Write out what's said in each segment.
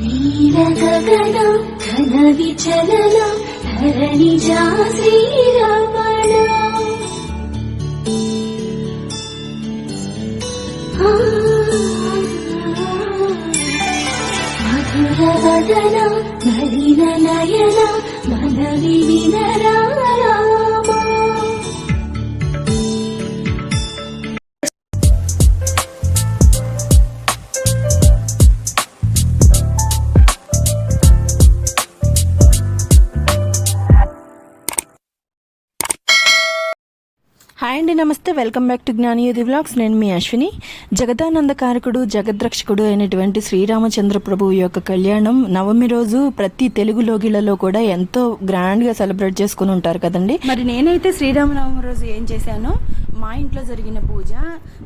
నీలగగనం ఘన విచలనం ధరణిజా శ్రీరమణ మధుర వదన నలిన నయన మనవి వినరామా నమస్తే welcome back to Gnanayodhi vlogs. నేను మీ అశ్విని. జగదానందకారకుడు జగద్రక్షకుడు అయినటువంటి శ్రీరామచంద్ర ప్రభువు యొక్క కళ్యాణం నవమి రోజు ప్రతి తెలుగు లోగిలలో కూడా ఎంతో గ్రాండ్గా సెలబ్రేట్ చేసుకుని ఉంటారు కదండి. మరి నేనైతే శ్రీరామనవమి రోజు ఏం చేశానో మా ఇంట్లో జరిగిన పూజ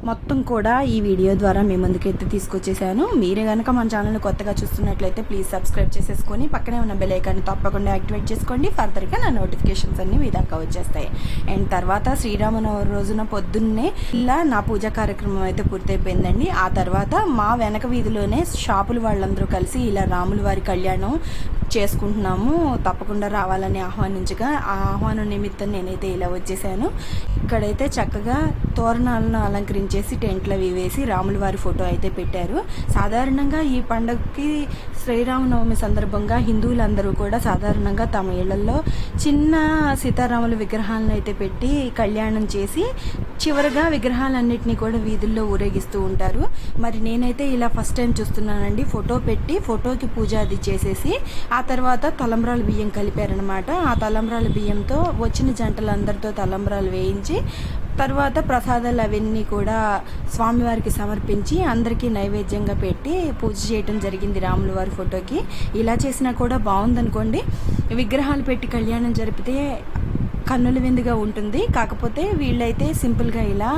మొత్తం కూడా ఈ వీడియో ద్వారా మీ ముందుకైతే తీసుకొచ్చేసాను. మీరే కనుక మన ఛానల్ కొత్తగా చూస్తున్నట్లయితే ప్లీజ్ సబ్స్క్రైబ్ చేసేసుకొని పక్కనే ఉన్న బెల్ ఐకాన్ని తప్పకుండా యాక్టివేట్ చేసుకోండి. ఫర్దర్గా నా నోటిఫికేషన్స్ అన్ని మీ దాకా వచ్చేస్తాయి. అండ్ తర్వాత శ్రీరామనవమి రోజున పొద్దున్నే ఇలా నా పూజా కార్యక్రమం అయితే పూర్తయిపోయిందండి. ఆ తర్వాత మా వెనక వీధిలోనే షాపులు వాళ్ళందరూ కలిసి ఇలా రాముల వారి కళ్యాణం చేసుకుంటున్నాము తప్పకుండా రావాలని ఆహ్వానించగా ఆ ఆహ్వానం నిమిత్తం నేనైతే ఇలా వచ్చేసాను. ఇక్కడైతే చక్కగా తోరణాలను అలంకరించేసి టెంట్లు అవి వేసి రాముల వారి ఫోటో అయితే పెట్టారు. సాధారణంగా ఈ పండగకి శ్రీరామనవమి సందర్భంగా హిందువులందరూ కూడా సాధారణంగా తమ ఇళ్ళలో చిన్న సీతారాముల విగ్రహాలను అయితే పెట్టి కళ్యాణం చేసి చివరగా విగ్రహాలన్నింటినీ కూడా వీధుల్లో ఊరేగిస్తూ ఉంటారు. మరి నేనైతే ఇలా ఫస్ట్ టైం చూస్తున్నానండి. ఫోటో పెట్టి ఫోటోకి పూజ అది చేసేసి ఆ తర్వాత తలంబ్రాల బియ్యం కలిపారనమాట. ఆ తలంబ్రాల బియ్యంతో వచ్చిన జంటలందరితో తలంబ్రాలు వేయించి తర్వాత ప్రసాదాలు అవన్నీ కూడా స్వామివారికి సమర్పించి అందరికీ నైవేద్యంగా పెట్టి పూజ చేయటం జరిగింది రాముల వారి ఫోటోకి. ఇలా చేసినా కూడా బాగుందనుకోండి. విగ్రహాలు పెట్టి కళ్యాణం జరిపితే కన్నుల విందుగా ఉంటుంది. కాకపోతే వీళ్ళైతే సింపుల్గా ఇలా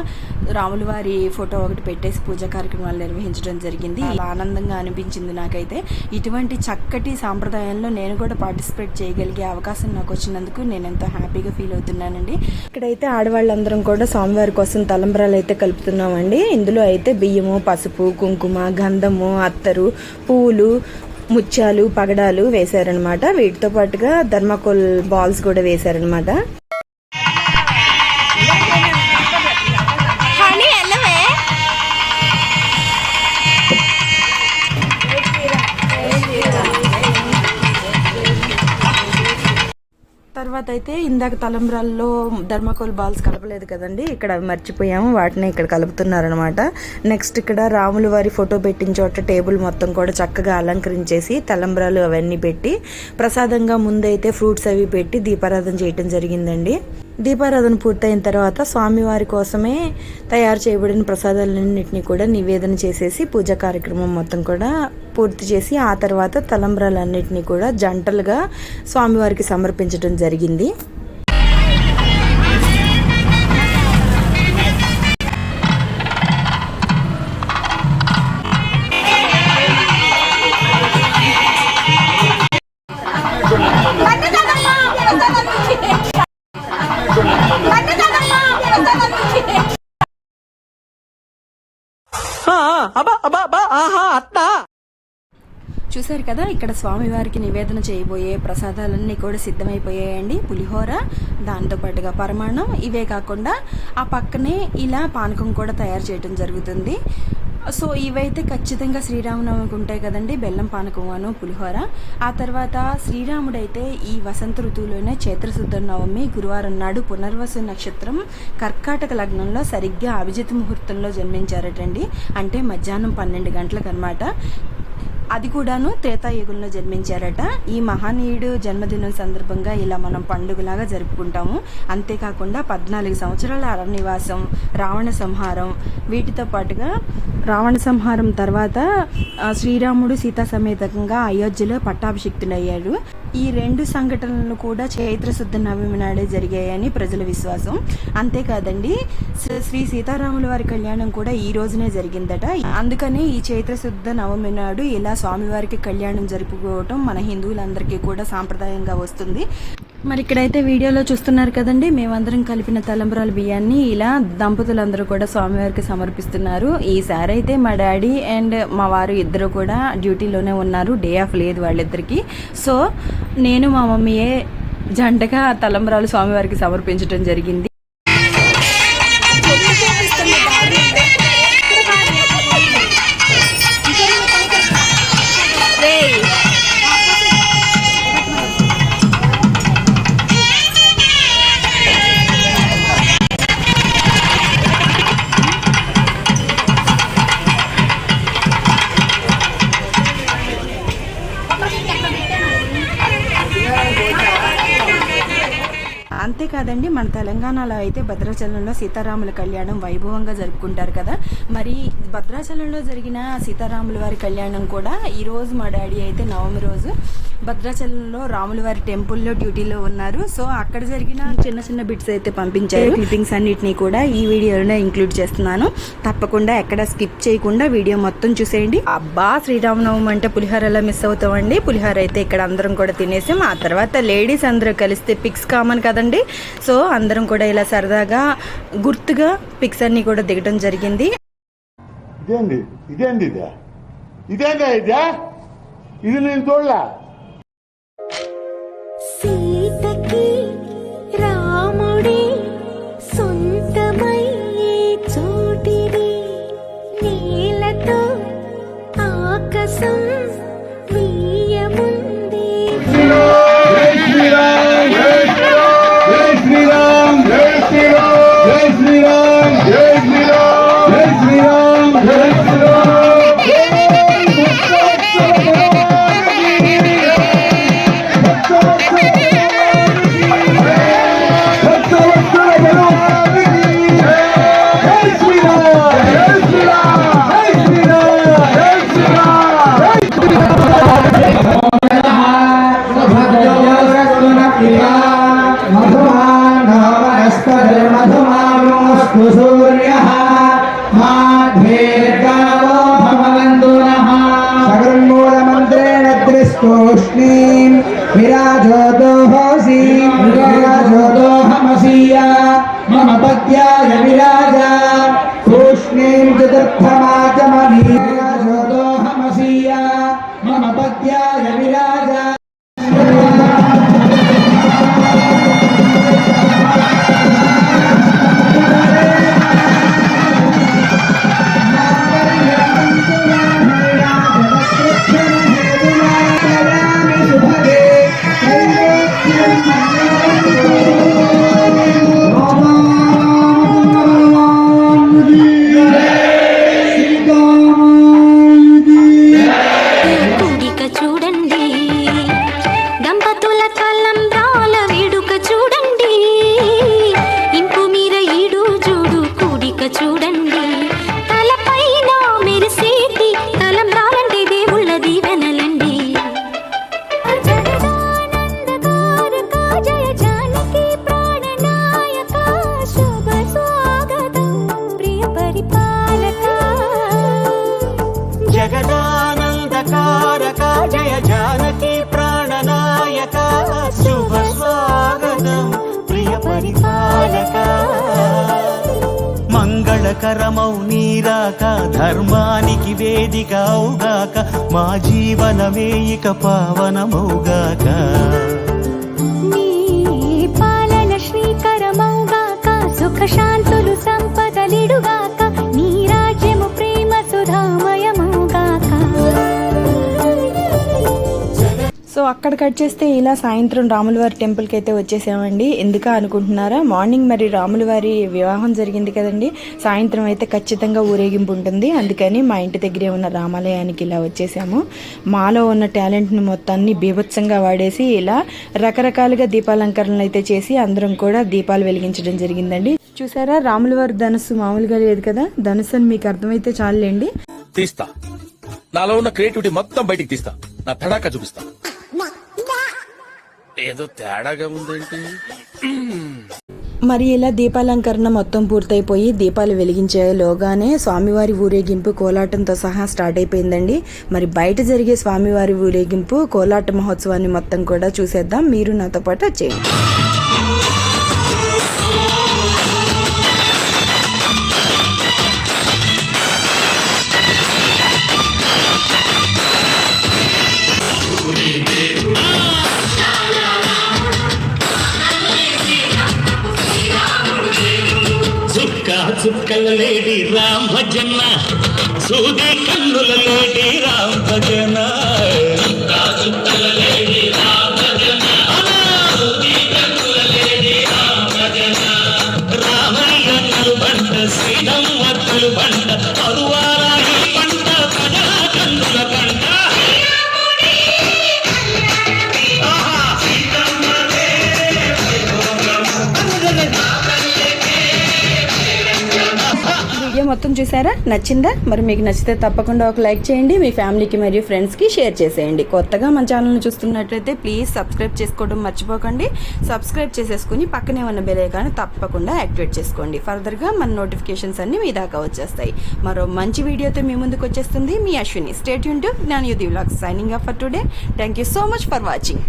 రాముల వారి ఫోటో ఒకటి పెట్టేసి పూజా కార్యక్రమాలు నిర్వహించడం జరిగింది. ఆనందంగా అనిపించింది నాకైతే. ఇటువంటి చక్కటి సాంప్రదాయంలో నేను కూడా పార్టిసిపేట్ చేయగలిగే అవకాశం నాకు వచ్చినందుకు నేను ఎంతో హ్యాపీగా ఫీల్ అవుతున్నానండి. ఇక్కడైతే ఆడవాళ్ళందరం కూడా స్వామివారి కోసం తలంబరాలు అయితే కలుపుతున్నామండి. ఇందులో అయితే బియ్యము పసుపు కుంకుమ గంధము అత్తరు పువ్వులు ముత్యాలు పగడాలు వేశారనమాట వీటితో పాటుగా ధర్మకోల్ బాల్స్ కూడా వేశారనమాట తర్వాత అయితే ఇందాక తలంబ్రాల్లో ధర్మకోల్ బాల్స్ కలపలేదు కదండి ఇక్కడ మర్చిపోయాము వాటిని ఇక్కడ కలుపుతున్నారనమాట. నెక్స్ట్ ఇక్కడ రాముల వారి ఫోటో పెట్టిన చోట టేబుల్ మొత్తం కూడా చక్కగా అలంకరించేసి తలంబ్రాలు అవన్నీ పెట్టి ప్రసాదంగా ముందైతే ఫ్రూట్స్ అవి పెట్టి దీపారాధన చేయటం జరిగిందండి. దీపారాధన పూర్తయిన తర్వాత స్వామివారి కోసమే తయారు చేయబడిన ప్రసాదాలన్నింటినీ కూడా నివేదన చేసేసి పూజా కార్యక్రమం మొత్తం కూడా పూర్తి చేసి ఆ తర్వాత తలంబ్రాలన్నింటినీ కూడా జంటలుగా స్వామివారికి సమర్పించడం జరిగింది. చూశారు కదా ఇక్కడ స్వామివారికి నివేదన చేయబోయే ప్రసాదాలన్నీ కూడా సిద్ధమైపోయాయండి. పులిహోర దాంతో పాటుగా పరమాణం ఇవే కాకుండా ఆ పక్కనే ఇలా పానకం కూడా తయారు చేయడం జరుగుతుంది. సో ఇవైతే ఖచ్చితంగా శ్రీరామనవమికి ఉంటాయి కదండి. బెల్లం పానకమును పులిహోర. ఆ తర్వాత శ్రీరాముడైతే ఈ వసంత ఋతువులోనే చైత్రశుద్ధ నవమి గురువారం నాడు పునర్వసు నక్షత్రం కర్కాటక లగ్నంలో సరిగ్గా అభిజిత్ ముహూర్తంలో జన్మించారటండి. అంటే మధ్యాహ్నం పన్నెండు గంటలకు అనమాట అది కూడాను త్రేతాయుగంలో జన్మించారట. ఈ మహనీయుడు జన్మదినం సందర్భంగా ఇలా మనం పండుగలాగా జరుపుకుంటాము. అంతేకాకుండా పద్నాలుగు సంవత్సరాల అరణ్యవాసం రావణ సంహారం వీటితో పాటుగా రావణ సంహారం తర్వాత శ్రీరాముడు సీతా సమేతంగా అయోధ్యలో పట్టాభిషిక్తుడయ్యాడు. ఈ రెండు సంఘటనలు కూడా చైత్ర శుద్ధ నవమి నాడే జరిగాయని ప్రజల విశ్వాసం. అంతేకాదండి శ్రీ- శ్రీ సీతారాముల వారి కళ్యాణం కూడా ఈ రోజునే జరిగిందట. అందుకని ఈ చైత్ర శుద్ధ నవమి నాడు ఇలా స్వామివారికి కళ్యాణం జరుపుకోవటం మన హిందువులందరికీ కూడా సాంప్రదాయంగా వస్తుంది. మరి ఇక్కడైతే వీడియోలో చూస్తున్నారు కదండి మేమందరం కలిపిన తలంబరాల బియ్యాన్ని ఇలా దంపతులందరూ కూడా స్వామివారికి సమర్పిస్తున్నారు. ఈసారి అయితే మా డాడీ అండ్ మా వారు ఇద్దరు కూడా డ్యూటీలోనే ఉన్నారు డే ఆఫ్ లేదు వాళ్ళిద్దరికీ. సో నేను మా మమ్మీయే జంటగా తలంబరాలు స్వామివారికి సమర్పించడం జరిగింది. అంతేకాదండి మన తెలంగాణలో అయితే భద్రాచలంలో సీతారాముల కళ్యాణం వైభవంగా జరుపుకుంటారు కదా. మరి భద్రాచలంలో జరిగిన సీతారాముల వారి కళ్యాణం కూడా ఈరోజు మా డాడీ అయితే నవమి రోజు. భద్రాచలంలో రాముల వారి టెంపుల్లో డ్యూటీలో ఉన్నారు. సో అక్కడ జరిగిన చిన్న చిన్న బిట్స్ అయితే పంపించారు. క్లిప్పింగ్స్ అన్నిటినీ కూడా ఈ వీడియోలోనే ఇంక్లూడ్ చేస్తున్నాను. తప్పకుండా ఎక్కడ స్కిప్ చేయకుండా వీడియో మొత్తం చూసేయండి. అబ్బా శ్రీరామనవమి అంటే పులిహోర ఎలా మిస్ అవుతామండి? పులిహోర అయితే ఇక్కడ అందరం కూడా తినేసాం. ఆ తర్వాత లేడీస్ అందరూ కలిస్తే పిక్స్ కామన్ కదండి? సో అందరం కూడా ఇలా సరదాగా గుర్తుగా పిక్స్ అన్ని కూడా దిగడం జరిగింది. ఇదేంది ఇదేంది ఇదే? ఇదేందా ఇదే? ఇది నేను చూడలే? स्तोष्णीं विराजदोहसि विराजदोहमसीया मम पत्याय विराजा। तूष्णीं चतुर्थमाचमनी। మంగళకరమౌ నీరాక ధర్మానికి వేదిక అవుగాక మా జీవనమే ఇక పావనమౌగాక. పాలన శ్రీకరమౌగాక సుఖ శాంతులు సంపదలిడుగాక నీ రాజ్యము ప్రేమ సుధామయమౌగాక సో అక్కడ కట్ చేస్తే ఇలా సాయంత్రం రాములవారి టెంపుల్కి అయితే వచ్చేసామండి. ఎందుక అనుకుంటున్నారా? మార్నింగ్ మరి రాములవారి వివాహం జరిగింది కదండి. సాయంత్రం అయితే ఖచ్చితంగా ఊరేగింపు ఉంటుంది. అందుకని మా ఇంటి దగ్గరే ఉన్న రామాలయానికి ఇలా వచ్చేసాము. మాలో ఉన్న టాలెంట్ని మొత్తాన్ని బీభత్సంగా వాడేసి ఇలా రకరకాలుగా దీపాలంకరణలు అయితే చేసి అందరం కూడా దీపాలు వెలిగించడం జరిగిందండి. చూసారా? రాములవారి ధనుసు మామూలుగా లేదు కదా? ధనుస్సు అని మీకు అర్థమైతే చాలండి తీస్తా. నాలో ఉన్న క్రియేటివిటీ మొత్తం బయటికి తీస్తా. నా తడాకా చూపిస్తా. ఏదో తేడాగా ఉందేంటి? మరి ఇలా దీపాలంకరణ మొత్తం పూర్తయిపోయి దీపాలు వెలిగించేలోగానే స్వామివారి ఊరేగింపు కోలాటంతో సహా స్టార్ట్ అయిపోయిందండి. మరి బయట జరిగే స్వామివారి ఊరేగింపు కోలాట మహోత్సవాన్ని మొత్తం కూడా చూసేద్దాం. మీరు నాతో పాటు వచ్చేయండి. చుక్కల లేడి రామ్ భజన సూది కన్నుల లేడి రామ్ భజన శ్రీరామ చూసారా? నచ్చిందా? మరి మీకు నచ్చితే తప్పకుండా ఒక లైక్ చేయండి మీ ఫ్యామిలీకి మరియు ఫ్రెండ్స్కి షేర్ చేసేయండి. కొత్తగా మన ఛానల్ని చూస్తున్నట్లయితే ప్లీజ్ సబ్స్క్రైబ్ చేసుకోవడం మర్చిపోకండి. సబ్స్క్రైబ్ చేసేసుకుని పక్కనే ఉన్న బెల్ ఐకాన్ తప్పకుండా యాక్టివేట్ చేసుకోండి. ఫర్దర్గా మన నోటిఫికేషన్స్ అన్నీ మీ దాకా వచ్చేస్తాయి. మరో మంచి వీడియోతో మీ ముందుకు వచ్చేస్తుంది మీ Ashwini. Stay Yoon to Gnanayodhi vlogs signing up for today thank you so much for watching